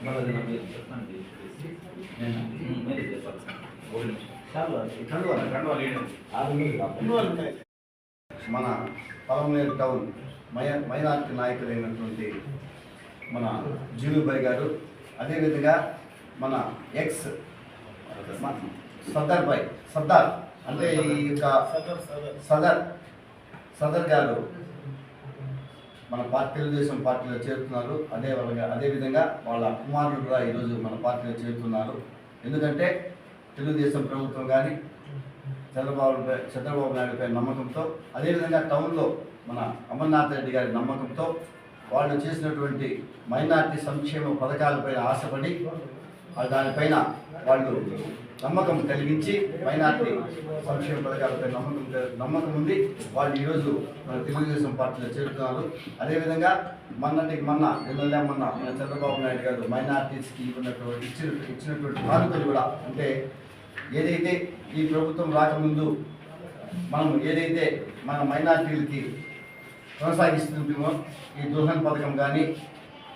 మన పలమనేరు టౌన్ మై మైనార్టీ నాయకులైనటువంటి మన జీలుబాయి గారు అదేవిధంగా మన ఎక్స్ సర్దార్ బాయ్ సర్దార్ అంటే ఈ యొక్క సదర్ సదర్ గారు మన పార్టీ తెలుగుదేశం పార్టీలో చేరుతున్నారు. అదే వాళ్ళగా అదేవిధంగా వాళ్ళ కుమారులు కూడా ఈరోజు మన పార్టీలో చేరుతున్నారు. ఎందుకంటే తెలుగుదేశం ప్రభుత్వం కానీ చంద్రబాబుపై చంద్రబాబు నాయుడుపై నమ్మకంతో అదేవిధంగా టౌన్లో మన అమర్నాథ్ రెడ్డి గారి నమ్మకంతో వాళ్ళు చేసినటువంటి మైనార్టీ సంక్షేమ పథకాలపైన ఆశపడి దానిపైన వాళ్ళు నమ్మకం కలిగించి మైనార్టీ సంక్షేమ పథకాలపై నమ్మకం నమ్మకం ఉంది. వాళ్ళు ఈరోజు మన తెలుగుదేశం పార్టీలో చేరుతున్నారు. అదేవిధంగా మొన్నటికి మొన్న ఎమ్మెల్యే మొన్న మన చంద్రబాబు నాయుడు గారు మైనార్టీస్కి ఇవ్వనటువంటి ఇచ్చిన ఇచ్చినటువంటి కానుకలు కూడా అంటే ఏదైతే ఈ ప్రభుత్వం రాకముందు మనం ఏదైతే మన మైనార్టీలకి కొనసాగిస్తుంటామో ఈ దుల్హన్ పథకం కానీ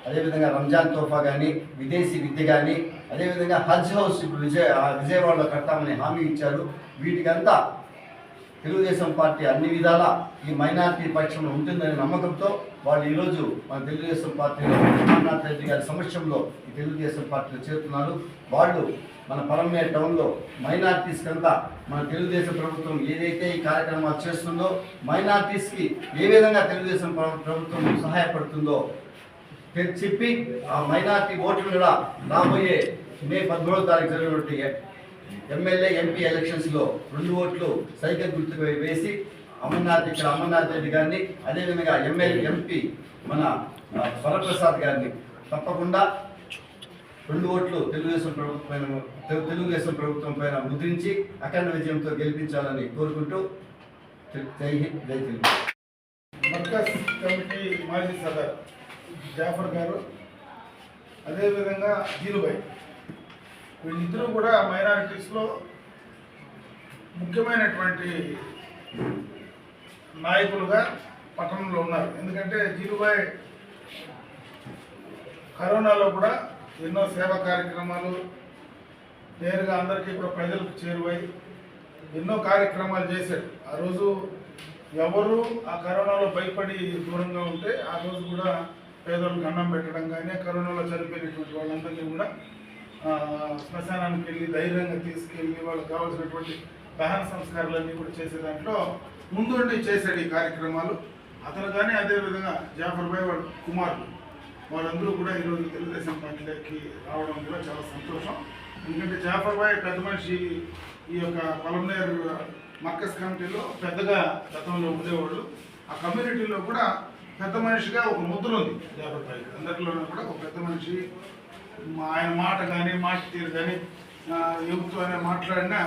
అదేవిధంగా రంజాన్ తోఫా కానీ విదేశీ విద్య కానీ అదేవిధంగా హజ్ హౌస్ ఇప్పుడు విజయ విజయవాడలో కడతామని హామీ ఇచ్చారు. వీటికంతా తెలుగుదేశం పార్టీ అన్ని విధాలా ఈ మైనార్టీ పక్షంలో ఉంటుందనే నమ్మకంతో వాళ్ళు ఈరోజు మన తెలుగుదేశం పార్టీలో అమర్నాథ్ రెడ్డి గారి సమక్షంలో ఈ తెలుగుదేశం పార్టీలో చేరుతున్నారు. వాళ్ళు మన పరమేర్ టౌన్లో మైనార్టీస్కి అంతా మన తెలుగుదేశం ప్రభుత్వం ఏదైతే ఈ కార్యక్రమాలు చేస్తుందో మైనార్టీస్కి ఏ విధంగా తెలుగుదేశం ప్రభుత్వం సహాయపడుతుందో చెప్పి ఆ మైనార్టీ ఓట్లు కూడా రాబోయే మే పద్మూడవ తారీఖు జరిగినటువంటి ఎమ్మెల్యే ఎంపీ ఎలక్షన్స్లో రెండు ఓట్లు సైకిల్ గుర్తుకు వేసి అమర్నాథ్ ఇక్కడ అమర్నాథ్ రెడ్డి గారిని అదేవిధంగా ఎమ్మెల్యే ఎంపీ మన వరప్రసాద్ గారిని తప్పకుండా రెండు ఓట్లు తెలుగుదేశం ప్రభుత్వం పైన తెలుగుదేశం ప్రభుత్వం పైన ముద్రించి అఖండ విజయంతో గెలిపించాలని కోరుకుంటూ జై హింద్ జై తెలుగు. మర్కజ్ కమిటీ మాజీ సదర్ జాఫర్ గారు అదేవిధంగా జీలుబాయ్ వీళ్ళిద్దరూ కూడా మైనారిటీస్లో ముఖ్యమైనటువంటి నాయకులుగా పట్టణంలో ఉన్నారు. ఎందుకంటే జీలుబాయ్ కరోనాలో కూడా ఎన్నో సేవా కార్యక్రమాలు నేరుగా అందరికీ కూడా ప్రజలకు చేరువై ఎన్నో కార్యక్రమాలు చేశాడు. ఆ రోజు ఎవరు ఆ కరోనాలో భయపడి దూరంగా ఉంటే ఆ రోజు కూడా పేదలకు అన్నం పెట్టడం కానీ కరోనాలో చనిపోయినటువంటి వాళ్ళందరినీ కూడా శ్మశానానికి వెళ్ళి ధైర్యంగా తీసుకెళ్ళి వాళ్ళకి కావాల్సినటువంటి దహన సంస్కారాలన్నీ కూడా చేసే దాంట్లో ముందుండి చేశాడు ఈ కార్యక్రమాలు. అతను కానీ అదేవిధంగా జాఫర్ భాయ్ వాళ్ళ కుమారుడు. వాళ్ళందరూ కూడా ఈరోజు తెలుగుదేశం పార్టీలోకి రావడం కూడా చాలా సంతోషం. ఎందుకంటే జాఫర్ భాయ్ పెద్ద మనిషి ఈ యొక్క పొలంనేరు మక్కస్ కమిటీలో పెద్దగా గతంలో ఉండేవాళ్ళు ఆ కమ్యూనిటీలో కూడా పెద్ద మనిషిగా ఒక ముద్ర ఉంది జాఫర్ భాయ్ అందరిలోనూ కూడా ఒక పెద్ద మనిషి ఆయన మాట కానీ మాట తీరు కానీ యువతో అనే మాట్లాడినా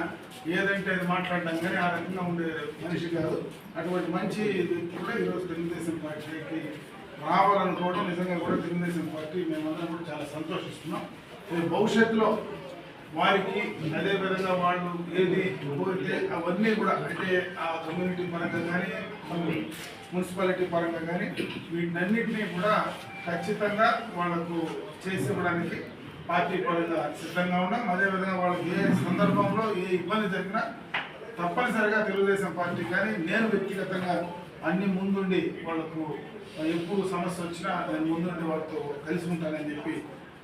ఏదంటే అది మాట్లాడడం కానీ ఆ రకంగా ఉండే మనిషి కాదు. అటువంటి మంచి వ్యక్తి కూడా ఈరోజు తెలుగుదేశం పార్టీకి రావాలనుకోవడం నిజంగా కూడా తెలుగుదేశం పార్టీ మేమందరం కూడా చాలా సంతోషిస్తున్నాం. భవిష్యత్తులో వారికి అదే విధంగా వాళ్ళు ఏది కోరితే అవన్నీ కూడా అంటే ఆ కమ్యూనిటీ పరంగా కానీ మున్సిపాలిటీ పరంగా కానీ వీటినన్నింటినీ కూడా ఖచ్చితంగా వాళ్ళకు చేసి ఇవ్వడానికి పార్టీ పరంగా సిద్ధంగా ఉన్నాం. అదేవిధంగా వాళ్ళకి ఏ సందర్భంలో ఏ ఇబ్బంది జరిగినా తప్పనిసరిగా తెలుగుదేశం పార్టీ కానీ నేను వ్యక్తిగతంగా అన్ని ముందుండి వాళ్ళకు ఎప్పుడు సమస్య వచ్చినా నేను ముందుండి వాళ్ళతో కలిసి ఉంటానని చెప్పి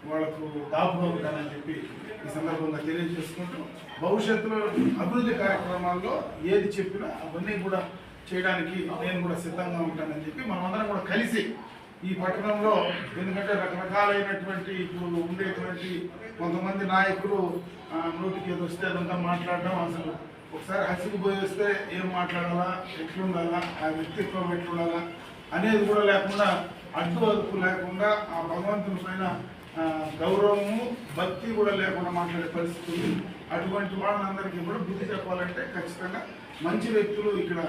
వాళ్ళకు దాపుగా ఉంటానని చెప్పి ఈ సందర్భంగా తెలియజేసుకుంటూ భవిష్యత్తులో అభివృద్ధి కార్యక్రమాల్లో ఏది చెప్పినా అవన్నీ కూడా చేయడానికి నేను కూడా సిద్ధంగా ఉంటానని చెప్పి మనమందరం కూడా కలిసి ఈ పట్టణంలో ఎందుకంటే రకరకాలైనటువంటి ఇప్పుడు ఉండేటువంటి కొంతమంది నాయకులు నోటికి ఏదో వస్తే అదంతా మాట్లాడడం అసలు. ఒకసారి హసికి పోయి వస్తే ఏం మాట్లాడాలా ఎట్లుండాలా ఆ వ్యక్తిత్వం ఎట్లుండాలా అనేది కూడా లేకుండా అడ్డు అదుపు లేకుండా ఆ భగవంతుని పైన గౌరవము భక్తి కూడా లేకుండా మాట్లాడే పరిస్థితి అటువంటి వాళ్ళందరికీ కూడా బుద్ధి చెప్పాలంటే ఖచ్చితంగా మంచి వ్యక్తులు ఇక్కడ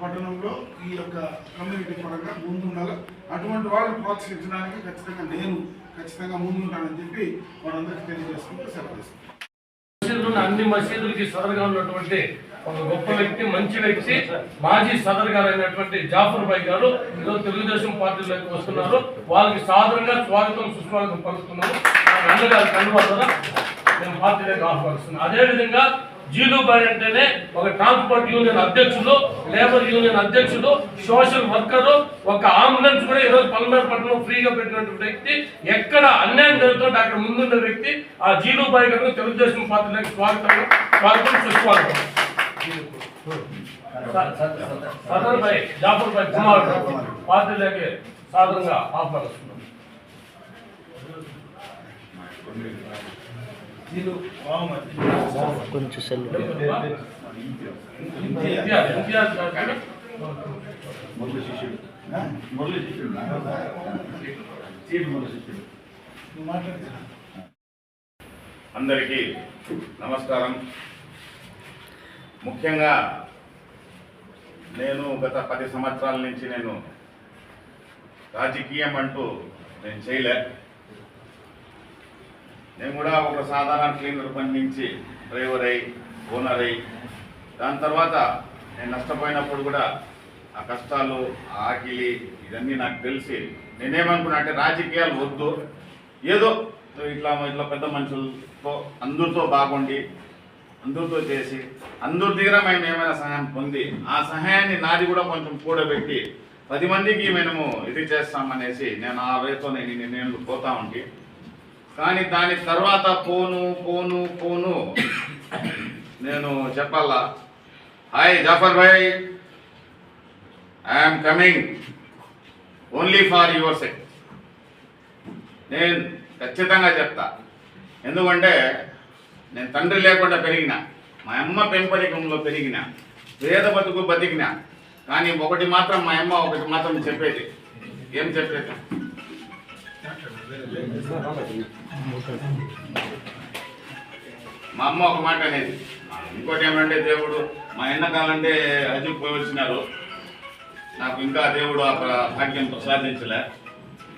పట్టణంలో ఈ యొక్క కమ్యూనిటీ పరంగా ముందుండాలి. అటువంటి వాళ్ళని ప్రోత్సహించడానికి ఖచ్చితంగా నేను ఖచ్చితంగా ముందుంటానని చెప్పి వాళ్ళందరికీ తెలియజేసుకుంటూ సెలవు అన్ని మసీదులకి సదరుగా ఉన్నటువంటి ఒక గొప్ప వ్యక్తి మంచి వ్యక్తి మాజీ సదర్ గారు అయినటువంటి జాఫర్ భాయ్ గారు ఈరోజు తెలుగుదేశం పార్టీలోకి వస్తున్నారు. వాళ్ళకి సాధారణంగా స్వాగతం సుస్వాగతం పలుకుతున్నారు మా అన్నగారి మేము పార్టీలోకి ఆహ్వానిస్తున్నాం అదేవిధంగా జీలుబాయ్ అంటేనే ఒక ట్రాన్స్పోర్ట్ యూనియన్ అధ్యక్షుడు లేబర్ యూనియన్ అధ్యక్షుడు సోషల్ వర్కరు ఒక అంబులెన్స్ కూడా ఈరోజు పల్మేర పట్టణం ఫ్రీగా పెట్టినటువంటి వ్యక్తి. ఎక్కడ అన్యాయం జరుగుతుంటే అక్కడ ముందున్న వ్యక్తి. ఆ జీలుబాయ్ గారు తెలుగుదేశం పార్టీలకు స్వాగతం స్వాగతం సుస్వాగతం. సదర్ భాయ్ జాఫర్ భాయ్ కుమార్ పార్టీలకి సాధారణంగా ఆహ్వానిస్తున్నాం. కొంచెం సెల్ శిష్యుడు. శిష్యుడు. అందరికీ నమస్కారం. ముఖ్యంగా నేను గత పది సంవత్సరాల నుంచి నేను రాజకీయం అంటూ నేను చేయలే. నేను కూడా ఒక సాధారణ క్లీనర్ పని నుంచి డ్రైవర్ అయి ఓనర్. అయి దాని తర్వాత నేను నష్టపోయినప్పుడు కూడా ఆ కష్టాలు ఆకిలి ఇవన్నీ నాకు తెలిసి నేనేమనుకున్నా అంటే రాజకీయాలు వద్దు. ఏదో ఇట్లా ఇట్లా పెద్ద మనుషులతో అందరితో బాగుండి అందరితో చేసి అందరి దగ్గర మేము ఏమైనా సహాయం పొంది ఆ సహాయాన్ని నాది కూడా కొంచెం కూడబెట్టి పది మందికి మేము ఇది చేస్తామనేసి నేను ఆ వేతో నేను నేను పోతా ఉంటే. కానీ దాని తర్వాత పోను పోను పోను. నేను చెప్పాలా? Hi Jafar Bhai. I'm coming only for your set నేను ఖచ్చితంగా చెప్తా. ఎందుకంటే నేను తండ్రి లేకుండా పెరిగిన మా అమ్మ పెంపరికంలో పెరిగిన పేద బతుకు బతికిన కానీ ఒకటి మాత్రం మా అమ్మ ఒకటి మాత్రం చెప్పేది. ఏం చెప్పేది? మా అమ్మ ఒక మాట అనేది. ఇంకోటి ఏమంటే దేవుడు మా ఎన్నకాలంటే హజ్జుకు పోయి వచ్చినారు. నాకు ఇంకా దేవుడు ఆ భాగ్యం ప్రసాదించలే.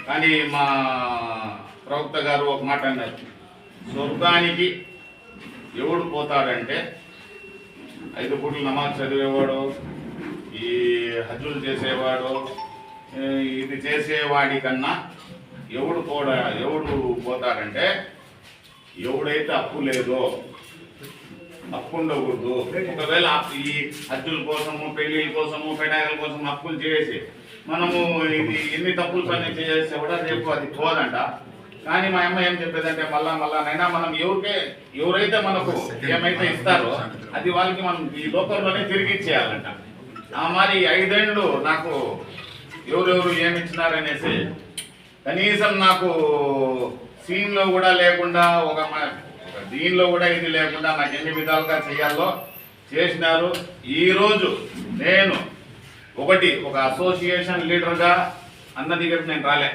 కానీ మా ప్రవక్త గారు ఒక మాట అన్నారు. స్వర్గానికి ఎవడు పోతాడంటే ఐదు పూటలు నమాజ్ చదివేవాడు ఈ హజ్జులు చేసేవాడు ఇది చేసేవాడి కన్నా ఎవడు పోడ ఎవడు పోతారంటే ఎవడైతే అప్పు లేదో అప్పు ఉండకూడదు. ఒకవేళ ఈ హజ్జుల కోసము పెళ్ళిళ్ళ కోసము పెడాయిల కోసం అప్పులు చేసి మనము ఇది ఎన్ని తప్పులు పని చేస్తే కూడా రేపు అది పోదంట కానీ మా అమ్మ ఏం చెప్పేదంటే మళ్ళా మళ్ళా నైనా మనం ఎవరికే ఎవరైతే మనకు ఏమైతే ఇస్తారో అది వాళ్ళకి మనం ఈ లోకంలోనే తిరిగి ఇచ్చేయాలంట. ఆ మరి ఐదేళ్ళు నాకు ఎవరెవరు ఏమి ఇచ్చినారనేసి కనీసం నాకు సీన్లో కూడా లేకుండా ఒక దీనిలో కూడా ఇది లేకుండా నాకు ఎన్ని విధాలుగా చేయాలో చేసినారు. ఈరోజు నేను ఒకటి ఒక అసోసియేషన్ లీడర్గా అన్న దగ్గరికి నేను రాలే.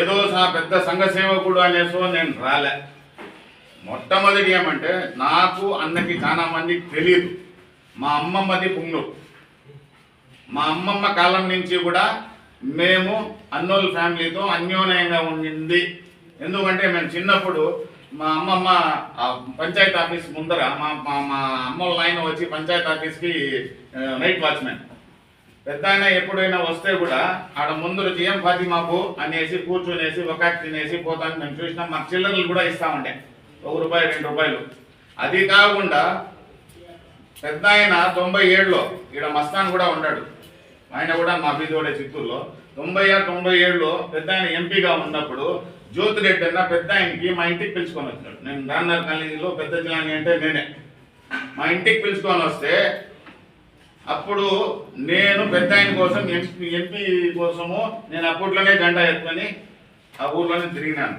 ఏదో నా పెద్ద సంఘ సేవకుడు అనేసో నేను రాలే. మొట్టమొదటి ఏమంటే నాకు అన్నకి చాలా మందికి తెలియదు మా అమ్మమ్మది పుంగూరు. మా అమ్మమ్మ కాలం నుంచి కూడా మేము అన్నోల్ ఫ్యామిలీతో అన్యోన్యంగా ఉండింది. ఎందుకంటే మేము చిన్నప్పుడు మా అమ్మమ్మ పంచాయతీ ఆఫీస్ ముందర మా మా మా అమ్మోళ్ళ నాయన వచ్చి పంచాయతీ ఆఫీస్కి నైట్ వాచ్మెన్ పెద్ద ఆయన ఎప్పుడైనా వస్తే కూడా ఆడ ముందర జిఎం ఫాతిమాకు అనేసి కూర్చునేసి ఒక తినేసి పోతాను మేము చూసినాం. మాకు చిల్లరలు కూడా ఇస్తామంటే ఒక రూపాయి రెండు రూపాయలు. అది కాకుండా పెద్ద ఆయన తొంభై ఏడులో ఈడ మస్తాన్ కూడా ఉన్నాడు. ఆయన కూడా మా బీదోడే చిత్తూరులో. తొంభై ఆరు తొంభై ఏడులో పెద్ద ఆయన ఎంపీగా ఉన్నప్పుడు జ్యోతిరెడ్డి అన్న పెద్ద ఆయనకి మా ఇంటికి పిలుచుకొని వచ్చాడు నేను నాన్నర్ కాలేజీలో పెద్ద జిల్లాని అంటే నేనే. మా ఇంటికి పిలుచుకొని వస్తే అప్పుడు నేను పెద్ద ఆయన కోసం ఎంపీ ఎంపీ కోసము నేను అప్పట్లోనే గంట ఎత్తుకొని ఆ ఊర్లోనే తిరిగినాను.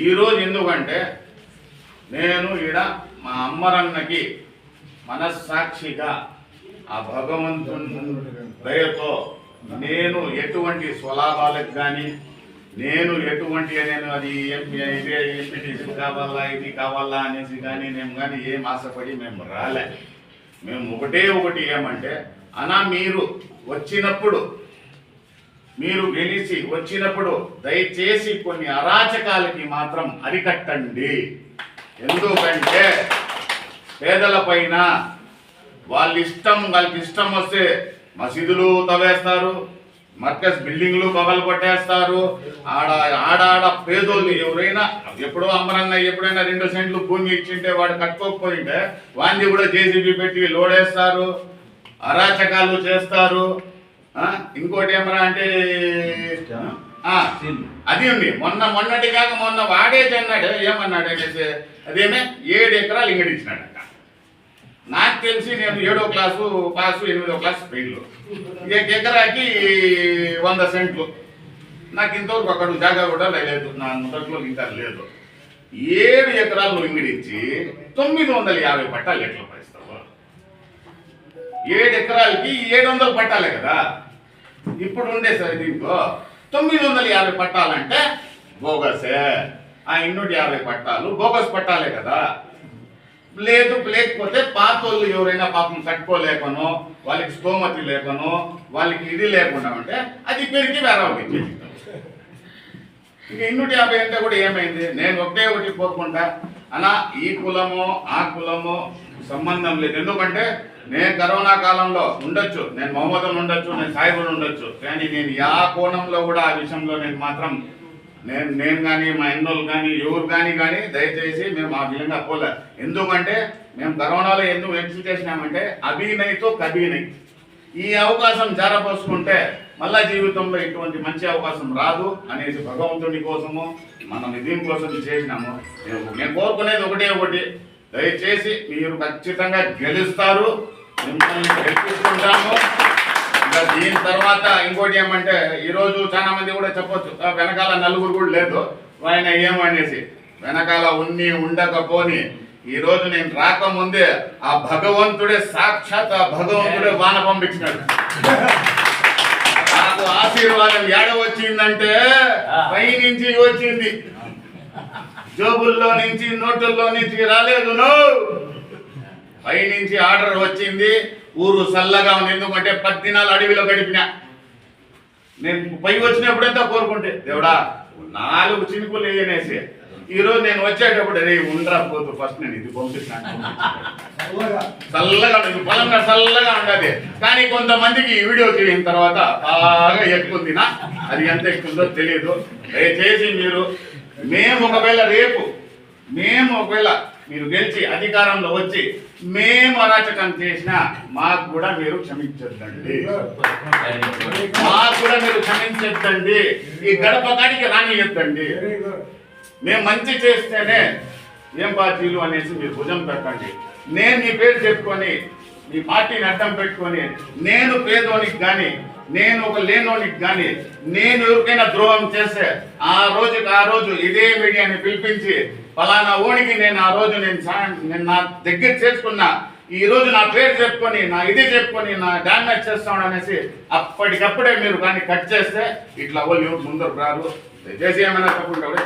ఈరోజు ఎందుకంటే నేను ఈడ మా అమ్మరన్నకి మనస్సాక్షిగా ఆ భగవంతుని దయతో నేను ఎటువంటి స్వలాభాలకు కానీ నేను ఎటువంటి నేను అది ఎంపీటీసీ కావాలా ఇది కావాలా అనేసి కానీ మేము కానీ ఏం ఆశపడి మేము రాలే. మేము ఒకటే ఒకటి ఏమంటే అనా మీరు వచ్చినప్పుడు మీరు గెలిచి వచ్చినప్పుడు దయచేసి కొన్ని అరాచకాలకి మాత్రం అరికట్టండి. ఎందుకంటే పేదల పైన వాళ్ళ ఇష్టం వాళ్ళకి ఇష్టం వస్తే మసీదులు తవ్వేస్తారు మర్కజ్ బిల్డింగ్లు పగలు కొట్టేస్తారు. ఆడ ఆడాడ పేదోళ్ళు ఎవరైనా ఎప్పుడో అమరన్న ఎప్పుడైనా రెండు సెంట్లు భూమి ఇచ్చింటే వాడు కట్టుకోకపోయింటే వాడిని కూడా జేసీబీ పెట్టి లోడేస్తారు అరాచకాలు చేస్తారు. ఇంకోటి ఏమరా అంటే అది ఉంది. మొన్న మొన్నటి కాక మొన్న వాడే అన్నాడు ఏమన్నాడు అనేసి అదేమే ఏడు ఎకరాలు ఇంగడిచ్చినాడట నాకు తెలిసి నేను ఏడో క్లాసు పాసు ఎనిమిదో క్లాస్ ఫెయిల్. ఇక ఎకరాకి వంద సెంట్లు. నాకు ఇంతవరకు అక్కడ జాగా కూడా లేదు. నా మొదట్లో ఇంకా లేదు. ఏడు ఎకరాలు ఇంగిడిచ్చి తొమ్మిది వందల యాభై పట్టాలు ఎట్లా పడిస్తావు? ఏడు ఎకరాలకి ఏడు వందలు పట్టాలే కదా? ఇప్పుడు ఉండే సరే దీంట్లో తొమ్మిది వందల యాభై పట్టాలంటే బోగసే. ఆ ఇన్నూటి యాభై పట్టాలు బోగస్ పట్టాలే కదా? లేదు లేకపోతే పాతోళ్ళు ఎవరైనా పాపం కట్టుకోలేకనో వాళ్ళకి స్తోమతి లేకనో వాళ్ళకి ఇది లేకుండా ఉంటే అది పెరిగి వేరే ఒకటి ఇక ఇన్నూటి యాభై అంటే కూడా ఏమైంది? నేను ఒకటే ఒకటి పోకుండా అలా ఈ కులము ఆ కులము సంబంధం లేదు. ఎందుకంటే నేను కరోనా కాలంలో ఉండొచ్చు. నేను మహమ్మదం ఉండొచ్చు నేను సాయిబులు ఉండొచ్చు. కానీ నేను యా కోణంలో కూడా ఆ విషయంలో నేను మాత్రం నేను నేను కానీ మా ఎన్నోళ్ళు కానీ ఎవరు కానీ కానీ దయచేసి మేము ఆ విధంగా పోలే. ఎందుకంటే మేము కరోనాలో ఎందుకు ఎక్స్ చేసినామంటే అభినయ్తో కభినయ్ ఈ అవకాశం జారపోసుకుంటే మళ్ళా జీవితంలో ఇటువంటి మంచి అవకాశం రాదు అనేసి భగవంతుని కోసము మనం దీనికోసం చేసినాము. నేను- కోరుకునేది ఒకటే ఒకటి దయచేసి మీరు ఖచ్చితంగా గెలుస్తారు. మిమ్మల్ని గెలిపించుకుంటాము దీని తర్వాత ఇంకోటి ఏమంటే ఈ రోజు చాలా మంది కూడా చెప్పొచ్చు "ఆ, వెనకాల నలుగురు కూడా లేదు ఆయన ఏమనేసి వెనకాల ఉన్ని ఉండకపోని ఈ రోజు నేను రాకముందే ఆ భగవంతుడే సాక్షాత్ ఆ భగవంతుడే వాన పంపించినాడు. నాకు ఆశీర్వాదం ఏడ వచ్చిందంటే పై నుంచి వచ్చింది. జోబుల్లో నుంచి నోటుల్లో నుంచి రాలేదు నో పై నుంచి ఆర్డర్ వచ్చింది. ఊరు చల్లగా ఉంది. ఎందుకంటే పది అడవిలో గడిపిన. నేను పై వచ్చినప్పుడంతా కోరుకుంటే? దేవుడా నాలుగు చినుకులు వేయనేసి. ఈరోజు నేను వచ్చేటప్పుడు రే ఉండరా పోతు ఫస్ట్ నేను ఇది పంపిస్తాను చల్లగా ఉండదు బలంగా చల్లగా ఉండదు కానీ కొంతమందికి ఈ వీడియో చేసిన తర్వాత బాగా ఎక్కుంది అది ఎంత ఎక్కుందో తెలియదు దయచేసి మీరు మేము ఒకవేళ రేపు మేము ఒకవేళ మీరు గెలిచి అధికారంలో వచ్చి మేము అరాచకం చేసినా మాకు కూడా మీరు క్షమించద్దండి. మాకు కూడా మీరు క్షమించద్దండి. ఈ గడప కాడికి రానియద్దండి. మేము మంచి చేస్తేనే ఏం పార్టీలు అనేసి మీరు భుజం పెట్టండి. నేను నీ పేరు చెప్పుకొని నీ పార్టీని అడ్డం పెట్టుకొని నేను పేదోనికి కానీ నేను ఒక లేనోనికి కానీ నేను ఎవరికైనా ద్రోహం చేస్తే ఆ రోజుకి ఆ రోజు ఇదే మీడియాని పిలిపించి ఫలానా ఓణికి నేను ఆ రోజు నేను నేను నా దగ్గర చేసుకున్నా. ఈ రోజు నా పేరు చెప్పుకొని నా ఇది చెప్పుకొని నా డామేజ్ చేస్తాను అనేసి అప్పటికప్పుడే మీరు కానీ కట్ చేస్తే ఇట్లా వాళ్ళు ఎవరు ముందరకు రారు. దయచేసి ఏమైనా తప్పకుండా కూడా